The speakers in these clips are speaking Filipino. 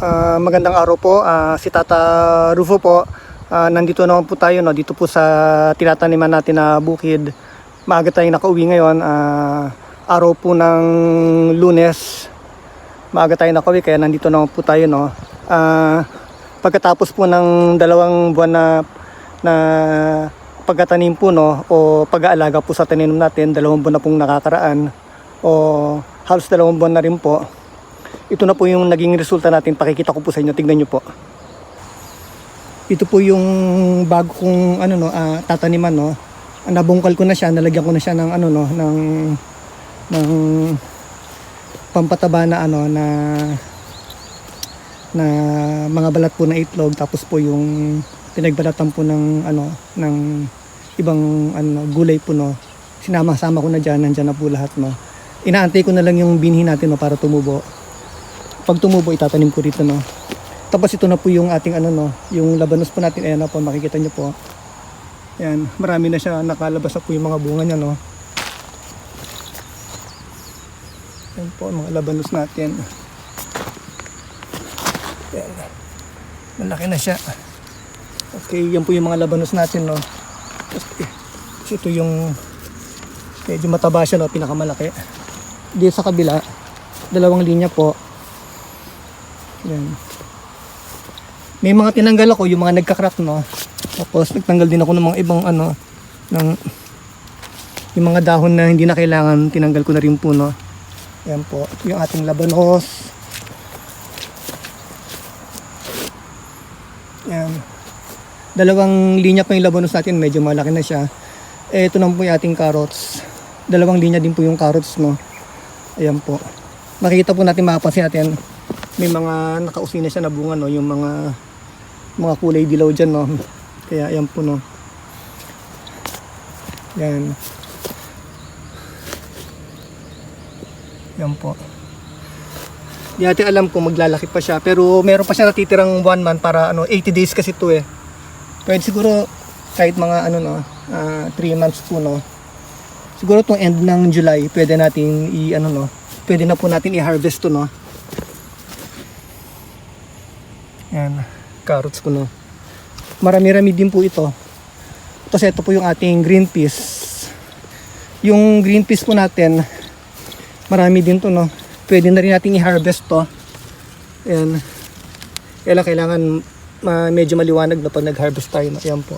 Ah, magandang araw po. Ah, si Tata Rufo po. Ah, nandito naman po tayo no, dito po sa tinataniman natin na bukid. Maaga tayo nakauwi ngayon. Ah, araw po ng Lunes. Maaga tayo nakauwi kaya nandito naman po tayo no. Ah, pagkatapos po ng dalawang buwan na na pagkatanim po no o pag-aalaga po sa tanim natin, dalawang buwan na pong nakakaraan o halos dalawang buwan na rin po ito na po yung naging resulta natin. Pakikita ko po sa inyo. Tignan nyo po. Ito po yung bago kong ano no, ah, tataniman no. Ah, Nabungkal ko na siya, nalagyan ko na siya ng ano no, ng ng pampataba na ano na na mga balat po na itlog tapos po yung pinagbalatan po ng ano ng ibang ano gulay po no. Sinama-sama ko na diyan, nandiyan na po lahat no. Inaantay ko na lang yung binhi natin no para tumubo pag tumubo itatanim ko rito no? Tapos ito na po yung ating ano no? Yung labanos po natin ayan na po makikita nyo po. Ayan marami na siya nakalabas na po yung mga bunga niya no? Ayan po mga labanos natin. Ayan. Malaki na siya. Okay yan po yung mga labanos natin no? Tapos eh, ito yung medyo mataba siya no? Pinakamalaki. Dito sa kabila dalawang linya po yan. May mga tinanggal ako, yung mga nagka-crack, no. Tapos nagtanggal din ako ng mga ibang ano, ng yung mga dahon na hindi na kailangan, tinanggal ko na rin po, no. Yan po, yung ating labanos. Yan. Dalawang linya pa yung labanos natin, medyo malaki na siya. Eh, ito naman po yung ating carrots. Dalawang linya din po yung carrots, no. Ayan po. Makikita po natin, makapansin natin, may mga nakausin na siya na bunga no? Yung mga mga kulay dilaw dyan no? Kaya ayan po no? Yan yan po. Di natin alam kung maglalaki pa siya pero meron pa siya natitirang one month para ano 80 days kasi to eh. Pwede siguro kahit mga ano no 3 months po no? Siguro tong end ng July pwede natin i ano no? Pwede na po natin i-harvest to no Yan, carrots ko no. Marami-rami din po ito. Tapos ito po yung ating green peas. Yung green peas po natin, marami din to no. Pwede na rin natin i-harvest to. Ayan. Kailangan, kailangan ma- medyo maliwanag na pag nag-harvest tayo. No? Ayan po.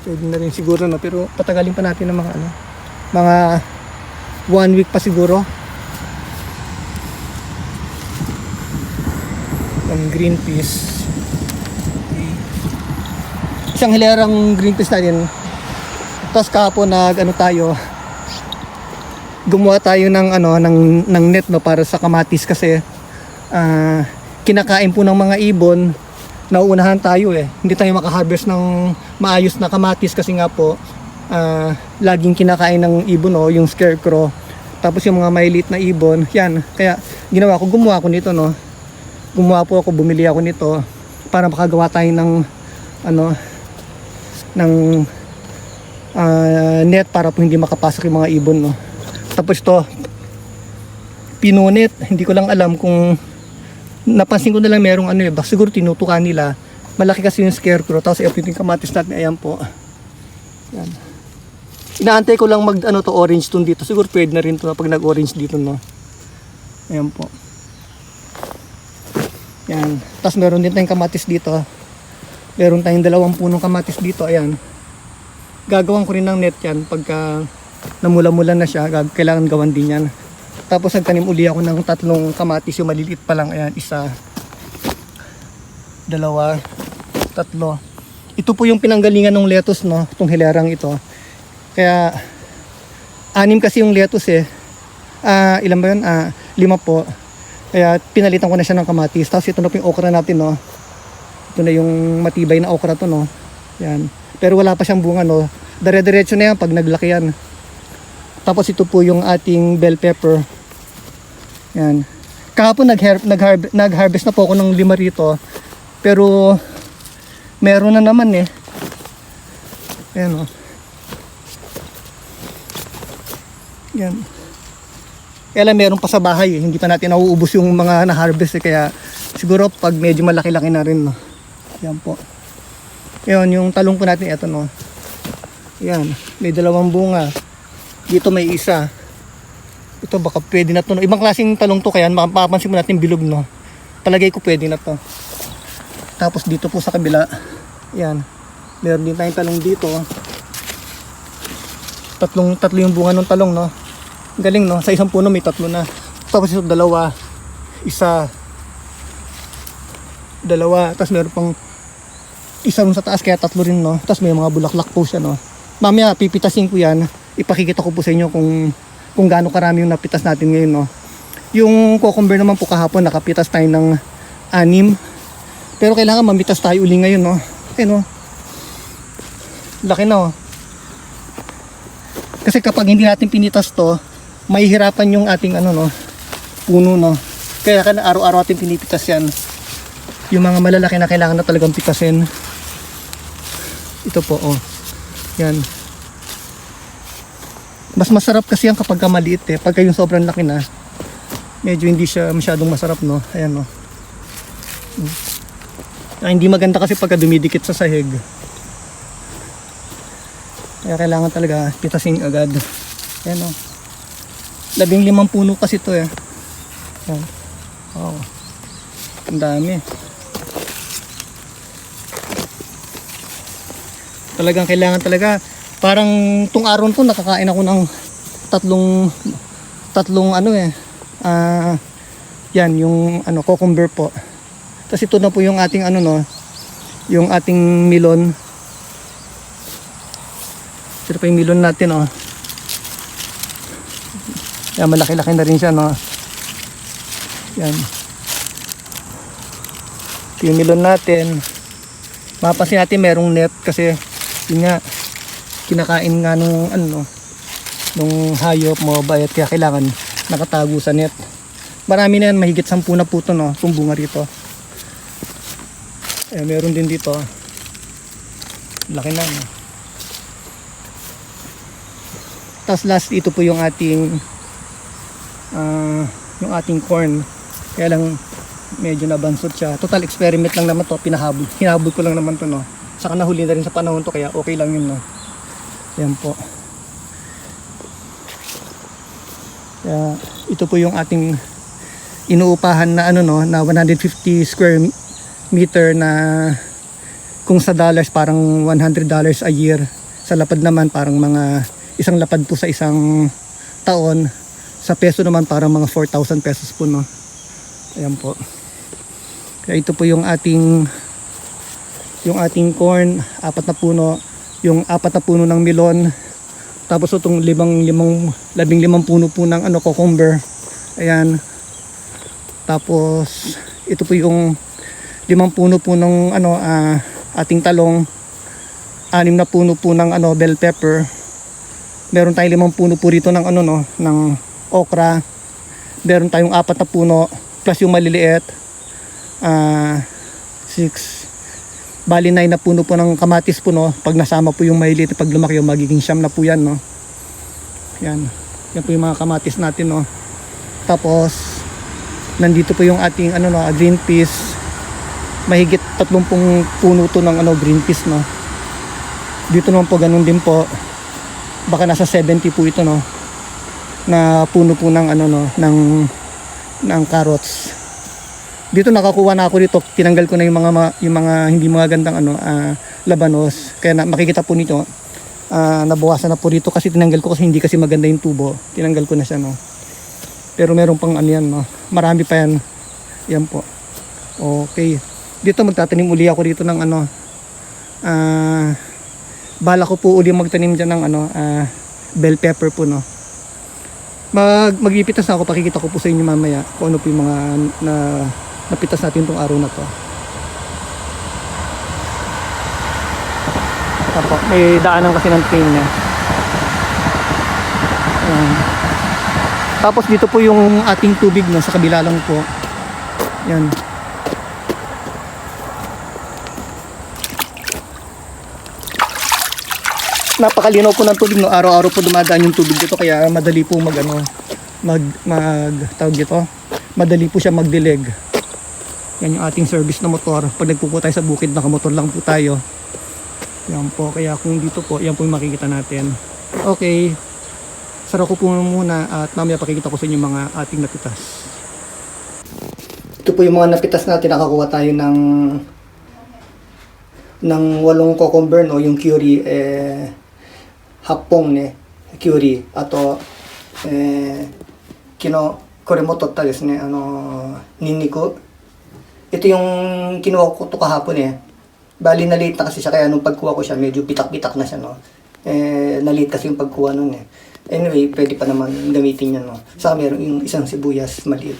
Pwede na rin siguro no. Pero patagalin pa natin ng mga ano. Mga one week pa siguro. Ang green peas isang hilerang green peas natin. Tapos kahapon nag ano tayo gumawa tayo ng ano ng, ng net no para sa kamatis kasi ah, kinakain po ng mga ibon. Nauunahan tayo eh. Hindi tayo makaharvest ng maayos na kamatis kasi nga po ah, laging kinakain ng ibon o yung scarecrow. Tapos yung mga maliit na ibon yan. Kaya ginawa ko gumawa ko nito no? Gumawa po ako bumili ako nito para makagawa tayo ng ano ng ah, net para po hindi makapasok yung mga ibon no? Tapos to pinunit. Hindi ko lang alam kung napansin ko na lang merong ano eh baka siguro tinutukan nila. Malaki kasi yung scarecrow tapos ito yung kamatis natin ayan po. Yan Inaantay ko lang mag ano to orange tone dito. Siguro pwede na rin to pag nag-orange dito no. Ayan po. Yan. Tapos meron din tayong kamatis dito. Meron tayong dalawang punong kamatis dito. Ayan. Gagawan ko rin ng net yan pagka namula-mula na siya. Kailangan gawan din yan. Tapos nagtanim uli ako ng tatlong kamatis. Yung maliliit pa lang. Ayan. Isa. Dalawa. Tatlo. Ito po yung pinanggalingan ng lettuce no. Itong hilerang ito. Kaya anim kasi yung lettuce eh. Ah, ilan ba yun? Ah, lima po. Kaya pinalitan ko na siya ng kamatis. Tapos ito na po yung okra natin, no. Ito na yung matibay na okra to, no. Yan. Pero wala pa siyang bunga, no. Dire-diretso na yan pag naglaki yan. Tapos ito po yung ating bell pepper. Yan. Kahapon nag-har- nag-har- nag-harvest na po ako ng lima rito. Pero meron na naman eh. Ayan, oh. Yan. Kaya meron pa sa bahay, eh. hindi pa natin nauubos yung mga na-harvest eh. Kaya siguro pag medyo malaki-laki na rin, no. Yan po. Yan, yung talong po natin, ito no. Yan, may dalawang bunga. Dito may isa. Ito baka pwede na to. No? Ibang klaseng talong to, kaya mapapansin mo natin bilog, no. Palagay ko pwede na to. Tapos dito po sa kabila, yan. Meron din tayong talong dito. Tatlong, tatlo yung bunga ng talong, no. Galing, no. Sa isang puno may tatlo na. Tapos ito dalawa. Isa. Dalawa. Tapos meron pang isa rin sa taas kaya tatlo rin, no. Tapos may mga bulaklak po siya, no. Mamaya pipitasin ko yan. Ipakikita ko po sa inyo kung kung gaano karami yung napitas natin ngayon, no. Yung cucumber naman po kahapon nakapitas tayo ng anim. Pero kailangan mamitas tayo uli ngayon, no. Eh, no. Laki na, oh. Kasi kapag hindi natin pinitas to, mahihirapan yung ating ano no, puno no. Kaya kan araw-araw natin pinipitas yan. Yung mga malalaki na kailangan na talagang pitasin. Ito po oh. Yan. Mas masarap kasi yan kapag ka maliit eh. Pagka yung sobrang laki na, medyo hindi siya masyadong masarap no. Ayan no. Mm. Ah, hindi maganda kasi pagka dumidikit sa sahig. Kaya kailangan talaga pitasin agad. Ayan o. Labing limang puno kasi to eh. Ayan. Oo. Ang dami. Talagang kailangan talaga. Parang tung araw to nakakain ako ng tatlong tatlong ano eh. Ah, yan yung ano cucumber po. Tapos ito na po yung ating ano no, yung ating melon. Ito pa yung melon natin, oh. Yan, malaki-laki na rin siya, no. Yan. Ito natin. Mapapansin natin merong net kasi yun nga, kinakain nga nung ano, no, nung hayop mo bayat kaya kailangan nakatago sa net. Marami na yan, mahigit sampu na puto, no, itong bunga rito. Eh, meron din dito. Laki na, no. Tapos last ito po yung ating ah, yung ating corn. Kaya lang medyo nabansot siya. Total experiment lang naman to, pinahabol. Hinahabol ko lang naman to no. Saka nahuli na rin sa panahon to kaya okay lang yun no. Yan po. Kaya ito po yung ating inuupahan na ano no, na 150 square meter na kung sa dollars parang 100 dollars a year. Sa lapad naman parang mga isang lapad po sa isang taon sa peso naman parang mga 4,000 pesos po no? Ayan po. Kaya ito po yung ating yung ating corn apat na puno yung apat na puno ng melon tapos itong limang limang labing limang puno po ng ano cucumber. Ayan. Tapos ito po yung limang puno po ng ano ah, ating talong anim na puno po ng ano bell pepper. Meron tayong limang puno po rito ng ano no, ng okra. Meron tayong apat na puno plus yung maliliit. Ah, six. Bali nine na puno po ng kamatis po no. Pag nasama po yung maliliit, pag lumaki yung magiging siyam na po yan no. Yan. Yan po yung mga kamatis natin no. Tapos nandito po yung ating ano no, green peas. Mahigit 30 puno to ng ano green peas no. Dito naman po ganun din po baka nasa 70 po ito no na puno po ng ano no ng ng carrots. Dito nakakuha na ako dito tinanggal ko na yung mga yung mga hindi magandang ano ah, labanos. Kaya na, makikita po nito ah, nabawasan na po dito kasi tinanggal ko kasi hindi kasi maganda yung tubo. Tinanggal ko na siya no. Pero meron pang ano yan no. Marami pa yan. Yan po. Okay. Dito magtatanim uli ako dito ng ano ah bala ko po uli magtanim dyan ng ano, ah, bell pepper po, no. Mag, magipitas na ako, pakikita ko po sa inyo mamaya kung ano po yung mga na, napitas natin tong araw na to. Tapo, may daanan kasi ng train niya. Ayan. Tapos dito po yung ating tubig no, sa kabila lang po. Yan. Napakalinaw po ng tubig no? Araw-araw po dumadaan yung tubig dito kaya madali po mag ano mag mag tawag dito? Madali po siya magdilig. Yan yung ating service na motor. Pag nagpupo tayo sa bukid nakamotor lang po tayo. Yan po kaya kung dito po yan po yung makikita natin. Okay. Sara ko po muna at mamaya pakikita ko sa inyo mga ating napitas. Ito po yung mga napitas natin. Nakakuha tayo ng ng walong cucumber no? Yung curry eh hapong ne curry ato eh kino koremoto ta desu ne ano ninniko ito yung kinuha ko to kahapon eh bali na late na kasi siya kaya nung pagkuha ko siya medyo pitak-pitak na siya no eh na kasi yung pagkuha nun eh anyway pwede pa naman gamitin yan no sa meron yung isang sibuyas maliit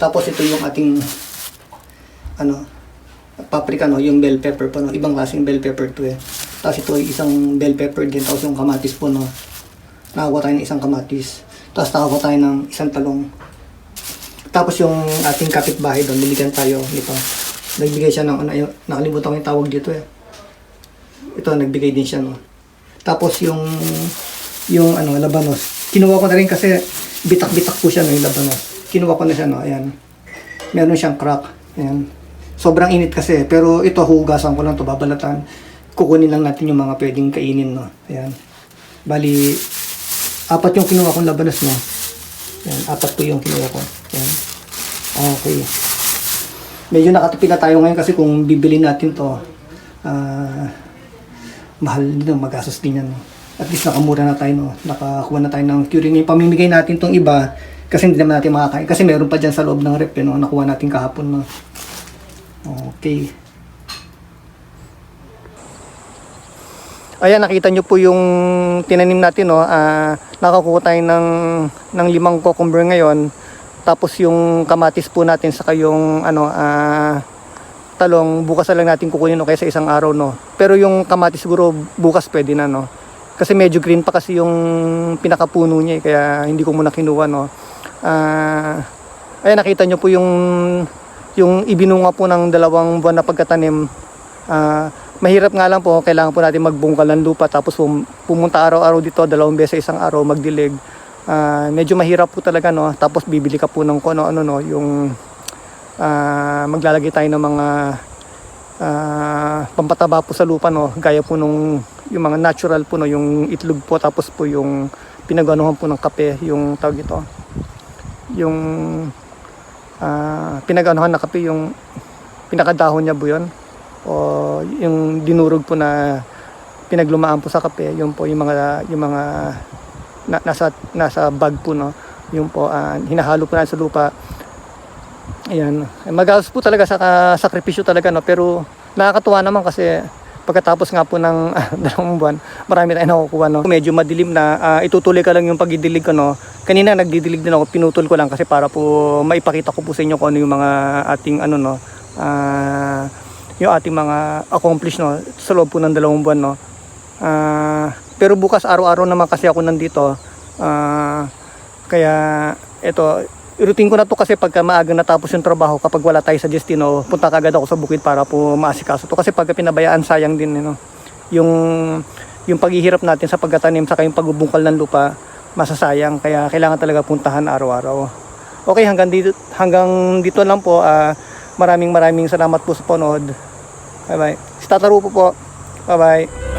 tapos ito yung ating ano paprika no, yung bell pepper po no, ibang klaseng bell pepper to eh. Tapos ito ay isang bell pepper din, tapos yung kamatis po no. Nakakuha tayo ng isang kamatis. Tapos nakakuha tayo ng isang talong. Tapos yung ating kapitbahay doon, binigyan tayo nito. Nagbigay siya ng ano, nakalimutan ko yung tawag dito eh. Ito, nagbigay din siya no. Tapos yung yung ano, labanos. Kinuha ko na rin kasi bitak-bitak po siya no, yung labanos. Kinuha ko na siya no, ayan. Meron siyang crack. Ayan sobrang init kasi pero ito hugasan ko lang to babalatan kukunin lang natin yung mga pwedeng kainin no? Ayan. Bali apat yung kinuha kong labanos no? Ayan apat po yung kinuha ko. Ayan. Okay. Medyo nakatipid na tayo ngayon kasi kung bibili natin to ah mahal din magastos din yan at least nakamura na tayo no? Nakakuha na tayo ng curing yung pamimigay natin tong iba kasi hindi naman natin makakain. Kasi meron pa dyan sa loob ng rep eh, no? nakuha natin kahapon no? Okay. Ayan, nakita nyo po yung tinanim natin, no? Ah, nakakuha tayo ng, ng limang cucumber ngayon. Tapos yung kamatis po natin, saka yung, ano, ah, talong, bukas na lang natin kukunin, no? Kaya sa isang araw, no? Pero yung kamatis siguro, bukas pwede na, no? Kasi medyo green pa kasi yung pinakapuno niya, eh, kaya hindi ko muna kinuha, no? Ah, ayan, nakita nyo po yung yung ibinunga po ng dalawang buwan na pagkatanim, ah, mahirap nga lang po, kailangan po natin magbungkal ng lupa tapos pum- pumunta araw-araw dito, dalawang beses sa isang araw, magdilig. Ah, medyo mahirap po talaga, no? Tapos bibili ka po ng kung ano-ano, no? Yung ah, maglalagay tayo ng mga ah, pampataba po sa lupa, no? Gaya po nung yung mga natural po, no? Yung itlog po, tapos po yung pinaganuhan po ng kape, yung tawag ito, yung ah pinag-anuhan na kape yung pinakadahon niya po yun o yung dinurog po na pinaglumaan po sa kape yun po yung mga yung mga na, nasa nasa bag po no yung po ah, hinahalo po na sa lupa ayan magastos po talaga sa ka- sakripisyo talaga no pero nakakatuwa naman kasi pagkatapos nga po ng ah, dalawang buwan, marami tayong nakukuha. No? Medyo madilim na, ah, itutuloy ka lang yung pagdidilig ko. No? Kanina nagdidilig din ako, pinutol ko lang kasi para po maipakita ko po sa inyo kung ano yung mga ating ano no, ah, yung ating mga accomplish no, sa loob po ng dalawang buwan. No? Ah, pero bukas araw-araw naman kasi ako nandito. Ah, kaya ito, routine ko na to kasi pagka maaga natapos yung trabaho kapag wala tayo sa destino punta kagad ako sa bukid para po maasikaso to kasi pagka pinabayaan sayang din you know? yung yung paghihirap natin sa pagtatanim saka yung pagbubungkal ng lupa masasayang kaya kailangan talaga puntahan araw-araw okay hanggang dito hanggang dito lang po ah, maraming maraming salamat po sa panood bye bye si Tata Rupo po. Bye bye